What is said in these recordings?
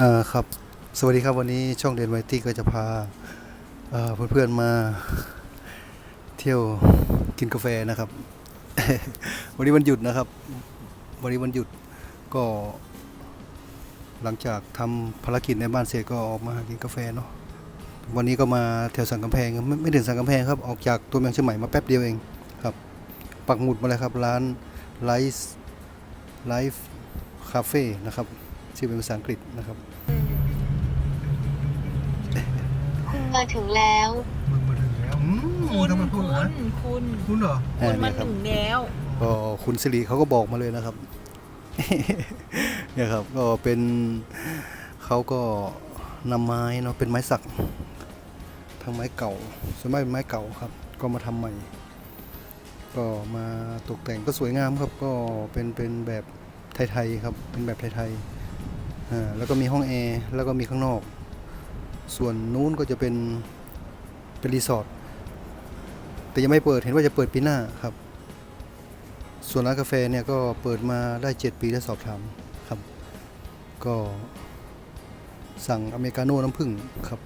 อ่าครับสวัสดีครับวันนี้ช่องเดนไวตี้ก็จะพาเอ่อเพื่อนๆมาเที่ยวกินกาแฟนะครับ วันนี้วันหยุดนะครับ วันนี้วันหยุดก็ หลังจากทำภารกิจในบ้านเสร็จก็ออกมากินกาแฟเนาะวันนี้ก็มาแถวสันกำแพงไม่ไม่ถึงสันกำแพงครับออกจากตัวเมืองเชียงใหม่มาแป๊บเดียวเองครับ ปักหมุดมาเลยครับร้านไลฟ์ไลฟ์คาเฟ่นะครับ ชื่อเป็นภาษาอังกฤษนะครับ คุณมาถึงแล้ว มึงมาถึงแล้วอืมคุณทำไมพูดคุเหรอณคุณคุณเหรอคุณมาเยรับถึงแล้วก็คุณสิริเขาก็บอกมาเลยนะครับ เนี่ยครับก็เป็นเขาก็นำไม้เนาะเป็นไม้สักทั้งไม้เก่าส่วนมากเป็นไม้เก่าครับ ก็มาทำใหม่ ก็มาตกแต่งก็สวยงามครับ ก็เป็นเป็นแบบไทยๆครับ เป็นแบบไทยๆอ่า แล้วก็มีห้องแอร์แล้วก็มีข้างนอก ส่วนนู้นก็จะเป็นเป็นรีสอร์ทแต่ยังไม่เปิดเห็นว่าจะเปิดปีหน้าครับ ส่วนร้านกาแฟเนี่ยก็เปิดมาได้ 7 ปีได้สอบถามครับ ก็สั่งอเมริกาโน่น้ำผึ้งครับ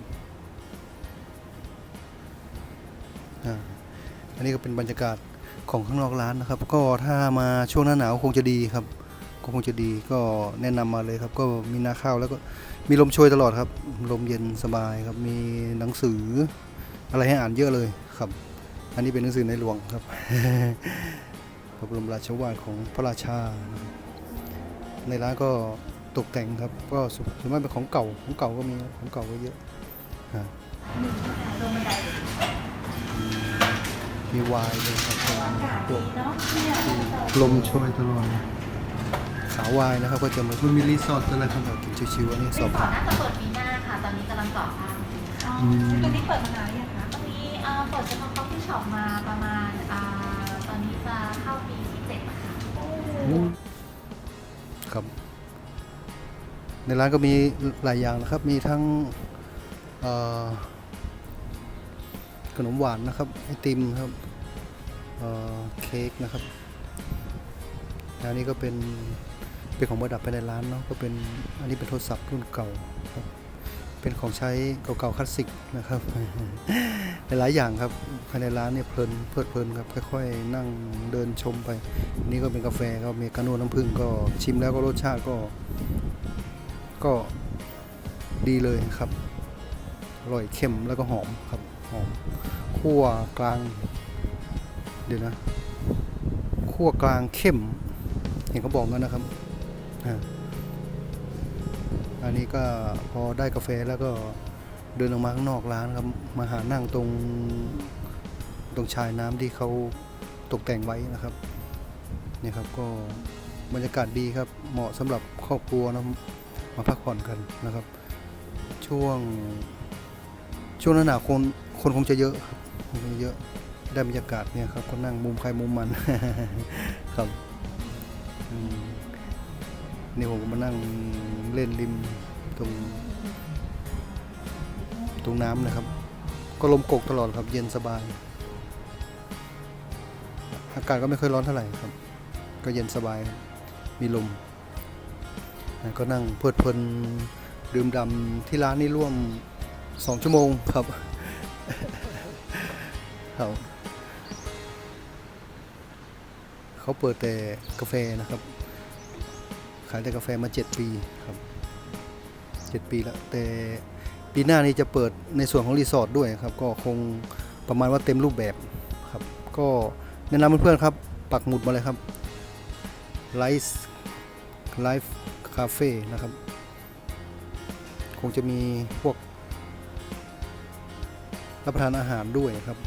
อันนี้ก็เป็นบรรยากาศของข้างนอกร้านนะครับ ก็ถ้ามาช่วงหน้าหนาวคงจะดีครับ ก็คงจะดีก็แนะนำมาเลยครับ ก็มีนาข้าวแล้วก็มีลมโชยตลอดครับ ลมเย็นสบายครับมีหนังสือ อะไรให้อ่านเยอะเลยครับ อันนี้เป็นหนังสือในหลวงครับพระบรมราชวาทของพระราชานะครับในร้านก็ตกแต่งครับ ก็ส่วนมากเป็นของเก่าของเก่าก็มีครับของเก่าก็เยอะฮะอืมมีวายเลยครับพวกลมโชยตลอด ขาววายนะครับ ก็จะมามันมีรีสอร์ทอะไรครับแบบกินชิวๆอันนี้สอบก่อถานมน่าจะเปิดปีหน้าค่ะ ตอนนี้กำลังก่อสร้างอยู่ค่ะอืมตรงนี้เปิดมานานหรือยังคะตอนนี้เอ่อเปิดเฉพาะคอฟฟี่ช็อปมาประมาณอ่าตอนนี้จะเข้าปีที่เจ็ดแล้วค่ะ ครับ ในร้านก็มีหลายอย่างนะครับ มีทั้งเอ่อขนมหวานนะครับไอติมครับเอ่อเค้กนะครับอันนี้ก็เป็น เป็นของประดับภายในร้านเนาะก็เป็นอันนี้เป็นโทรศัพท์รุ่นเก่าครับเป็นของใช้เก่าๆคลาสสิกนะครับหลายอย่างครับภายในร้านเนี่ยเพลินเพลิดเพลินครับค่อยๆนั่งเดินชมไป นี่ก็เป็นกาแฟครับเมกาโน่น้ำผึ้งก็ชิมแล้วก็รสชาติก็ ก็ดีเลยครับอร่อยเค็มแล้วก็หอมครับหอมคั่วกลาง เดี๋ยวนะคั่วกลางเข้มเห็นเขาบอกแล้วนะครับ อันนี้ก็พอได้กาแฟแล้วก็เดินออกมาข้างนอกร้านครับมาหานั่งตรงตรงชายน้ำที่เขาตกแต่งไว้นะครับเนี่ยครับก็บรรยากาศดีครับเหมาะสำหรับครอบครัวนะมาพักผ่อนกันนะครับ ช่วงช่วงหน้าหนาวคนคนคงจะเยอะครับคงจะเยอะได้บรรยากาศเนี่ยครับก็นั่งมุมใครมุมมันครับ นี่ผมก็มานั่งเล่นริมตรงตรงน้ำนะครับ ก็ลมกกตลอดครับ เย็นสบาย อากาศก็ไม่ค่อยร้อนเท่าไหร่ครับ ก็เย็นสบายมีลมก็นั่งเพลิดเพลินดื่มด่ำที่ร้านนี่ร่วมสองชั่วโมงครับครับเขาเปิดแต่กาแฟนะครับายแต่กาแฟมาเจ็ดปีครับเจ็ดปีแล้วแต่ปีหน้านี้จะเปิดในส่วนของรีสอร์ทด้วยครับ ก็คงประมาณว่าเต็มรูปแบบครับ ก็แนะนำเพื่อนๆครับ ปักหมุดมาเลยครับไลฟ์ไลฟ์คาเฟ่นะครับ คงจะมีพวก รับประทานอาหารด้วยครับ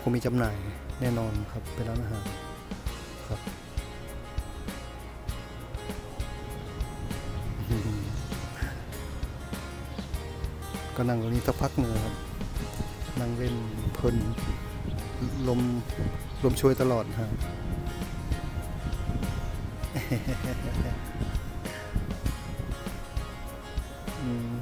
คงมีจำหน่ายแน่นอนครับเป็นร้านอาหารครับ ก็นั่งตรงนี้สักพักหนึ่งครับ นั่งเล่นเพลินลมลมช่วยตลอดฮะอืม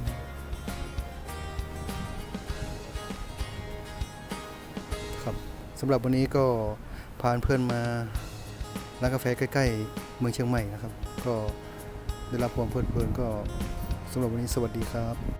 ครับสำหรับวันนี้ก็พาเพื่อนมาร้านกาแฟใกล้ ๆ เมืองเชียงใหม่นะครับ ก็ได้รับความเพลิดเพลินก็สำหรับวันนี้สวัสดีครับ